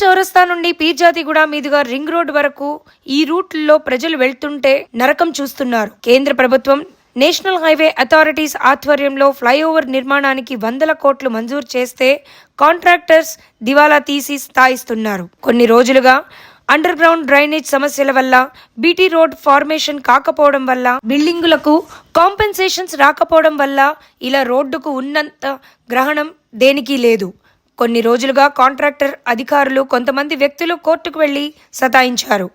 చౌరస్తా నుండి పీర్జాతిగూడ మీదుగా రింగ్ రోడ్ వరకు ఈ రూట్లో ప్రజలు వెళ్తుంటే నరకం చూస్తున్నారు. కేంద్ర ప్రభుత్వం నేషనల్ హైవే అథారిటీస్ ఆధ్వర్యంలో ఫ్లైఓవర్ నిర్మాణానికి వందల కోట్లు మంజూరు చేస్తే కాంట్రాక్టర్స్ దివాలా తీసి స్థాయిస్తున్నారు. కొన్ని రోజులుగా అండర్ గ్రౌండ్ డ్రైనేజ్ సమస్యల వల్ల బీటీ రోడ్ ఫార్మేషన్ కాకపోవడం వల్ల బిల్డింగులకు కాంపెన్సేషన్స్ రాకపోవడం వల్ల ఇలా రోడ్డుకు ఉన్నంత గ్రహణం దేనికి లేదు. కొన్ని రోజులుగా కాంట్రాక్టర్ అధికారులు కొంతమంది వ్యక్తులు కోర్టుకు వెళ్ళి సతాయించారు.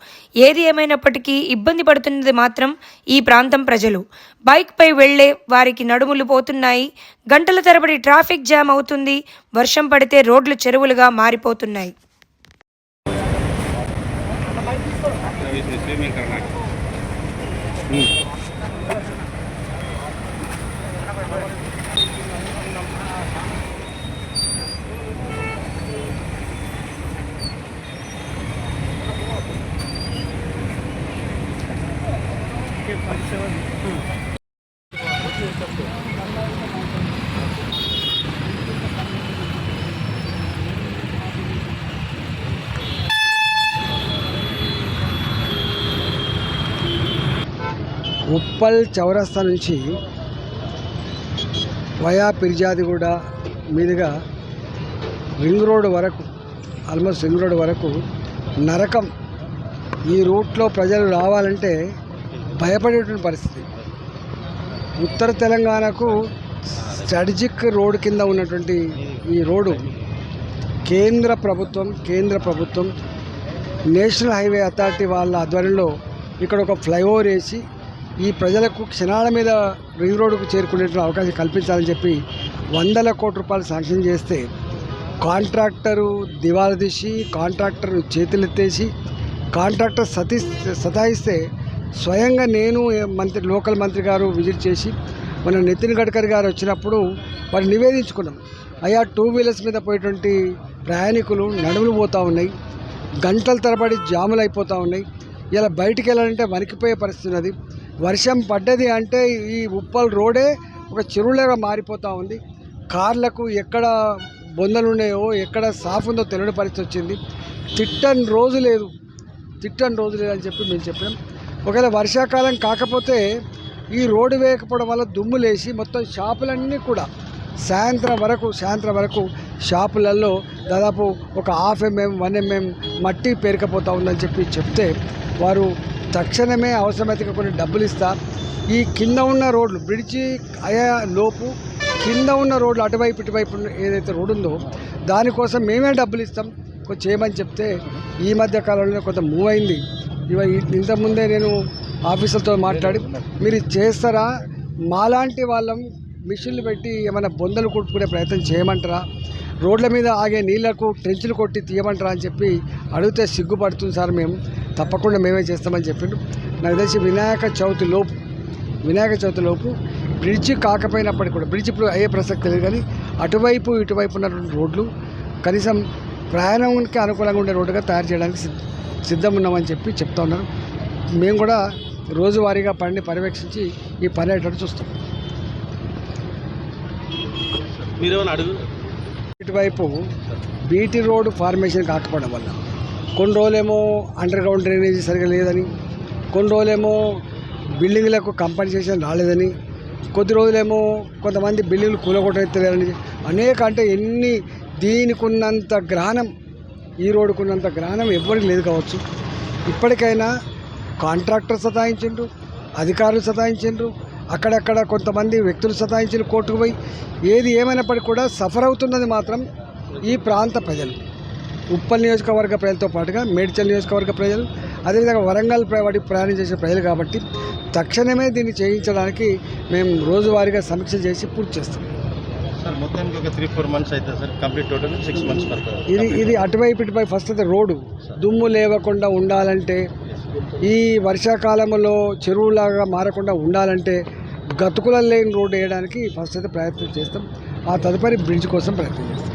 ఏది ఏమైనప్పటికీ ఇబ్బంది పడుతున్నది మాత్రం ఈ ప్రాంతం ప్రజలు. బైక్పై వెళ్ళే వారికి నడుములు పోతున్నాయి. గంటల తరబడి ట్రాఫిక్ జామ్ అవుతుంది. వర్షం పడితే రోడ్లు చెరువులుగా మారిపోతున్నాయి. ఉప్పల్ చౌరస్తా నుంచి వయా పిర్జాదిగూడ మీదుగా రింగ్ రోడ్ వరకు ఆల్మోస్ట్ రింగ్ రోడ్ వరకు నరకం ఈ రూట్లో ప్రజలు రావాలంటే భయపడేటువంటి పరిస్థితి. ఉత్తర తెలంగాణకు స్ట్రాటజిక్ రోడ్ కింద ఉన్నటువంటి ఈ రోడ్డు కేంద్ర ప్రభుత్వం కేంద్ర ప్రభుత్వం నేషనల్ హైవే అథారిటీ వాళ్ళ ఆధ్వర్యంలో ఇక్కడ ఒక ఫ్లైఓవర్ వేసి ఈ ప్రజలకు క్షణాల మీద రింగ్ రోడ్డుకు చేరుకునేటువంటి అవకాశం కల్పించాలని చెప్పి వందల కోట్ల రూపాయలు శాంక్షన్ చేస్తే కాంట్రాక్టరు దివాలా తీసి కాంట్రాక్టర్ చేతులెత్తేసి కాంట్రాక్టర్ సతీ సతాయిస్తే స్వయంగా నేను మంత్రి లోకల్ మంత్రి గారు విజిట్ చేసి మన నితిన్ గడ్కరీ గారు వచ్చినప్పుడు వారు నివేదించుకున్నాం. అయ్యా టూ వీలర్స్ మీద పోయేటువంటి ప్రయాణికులు నడుములు పోతూ ఉన్నాయి గంటల తరబడి జాములు అయిపోతూ ఉన్నాయి. ఇలా బయటికి వెళ్ళాలంటే వణికిపోయే పరిస్థితి ఉన్నది. వర్షం పడ్డది అంటే ఈ ఉప్పల్ రోడే ఒక చెరువులాగా మారిపోతూ ఉంది. కార్లకు ఎక్కడ బొందలు ఉన్నాయో ఎక్కడ సాఫ్ ఉందో తెలియని పరిస్థితి వచ్చింది. తిట్టని రోజు లేదు. తిట్టని రోజు లేదని చెప్పి మేము చెప్పినాం. ఒకవేళ వర్షాకాలం కాకపోతే ఈ రోడ్డు వేయకపోవడం వల్ల దుమ్ము లేచి మొత్తం షాపులన్నీ కూడా సాయంత్రం వరకు సాయంత్రం వరకు షాపులలో దాదాపు ఒక హాఫ్ ఎంఎం వన్ ఎంఎం మట్టి పేరుకపోతూ ఉందని చెప్పి చెప్తే వారు తక్షణమే అవసరమైతే కొన్ని డబ్బులు ఇస్తా. ఈ కింద ఉన్న రోడ్లు బ్రిడ్జి అయా లోపు కింద ఉన్న రోడ్లు అటువైపు ఇటువైపు ఏదైతే రోడ్డు ఉందో దానికోసం మేమే డబ్బులు ఇస్తాం. కొంచెం చేయమని చెప్తే ఈ మధ్య కాలంలో కొంత మూవ్ అయింది. ఇంతకుముందే నేను ఆఫీసులతో మాట్లాడి మీరు చేస్తారా? మాలాంటి వాళ్ళం మిషన్లు పెట్టి ఏమైనా బొందలు కొట్టుకునే ప్రయత్నం చేయమంటారా? రోడ్ల మీద ఆగే నీళ్ళకు ట్రెంచులు కొట్టి తీయమంటారా అని చెప్పి అడిగితే సిగ్గుపడుతుంది సార్ మేము. తప్పకుండా మేమే చేస్తామని చెప్పిండు. నాకు తెలిసి వినాయక చవితి లోపు వినాయక చవితి లోపు బ్రిడ్జ్ కాకపోయినప్పటికీ కూడా బ్రిడ్జ్ ఇప్పుడు అయ్యే ప్రసక్తి లేదు కానీ అటువైపు ఇటువైపు ఉన్నటువంటి రోడ్లు కనీసం ప్రయాణానికి అనుకూలంగా ఉండే రోడ్డుగా తయారు చేయడానికి సిద్ధ సిద్ధం ఉన్నామని చెప్పి చెప్తా ఉన్నారు. మేము కూడా రోజువారీగా పనిని పర్యవేక్షించి ఈ పని అయ్యేటట్టు చూస్తాం. ఇటువైపు బీటీ రోడ్ ఫార్మేషన్ కాకపోవడం వల్ల కొన్ని రోజులేమో అండర్ గ్రౌండ్ డ్రైనేజీ సరిగా లేదని కొన్ని రోజులేమో బిల్డింగ్లకు కంపెన్సేషన్ రాలేదని కొద్ది రోజులేమో కొంతమంది బిల్డింగ్లు కూలగొట్టలేదని అనేక అంటే ఎన్ని దీనికి ఉన్నంత గ్రహణం ఈ రోడ్డుకున్నంత గ్రహణం ఎవ్వరికి లేదు కావచ్చు. ఇప్పటికైనా కాంట్రాక్టర్ సతాయించిండ్రు అధికారులు సతాయించిండ్రు అక్కడక్కడ కొంతమంది వ్యక్తులు సతాయించిన కోర్టుకు పోయి ఏది ఏమైనప్పటికీ కూడా సఫర్ అవుతున్నది మాత్రం ఈ ప్రాంత ప్రజలు. ఉప్పల్ నియోజకవర్గ ప్రజలతో పాటుగా మేడ్చల్ నియోజకవర్గ ప్రజలు అదేవిధంగా వరంగల్ వాటి ప్రయాణం చేసే ప్రజలు కాబట్టి తక్షణమే దీన్ని చేయించడానికి మేము రోజువారీగా సమీక్ష చేసి పూర్తి చేస్తాం. సార్ మొత్తానికి ఒక త్రీ ఫోర్ మంత్స్ అవుతుంది sir complete total six months పడుతుంది. ఇది ఇది అటువైపు ఇటువైపు ఫస్ట్ అయితే రోడ్డు. దుమ్ము లేవకుండా ఉండాలంటే ఈ వర్షాకాలంలో చెరువులాగా మారకుండా ఉండాలంటే గతుకుల లేని రోడ్డు వేయడానికి ఫస్ట్ అయితే ప్రయత్నం చేస్తాం. ఆ తదుపరి బ్రిడ్జ్ కోసం ప్రయత్నం చేస్తాం.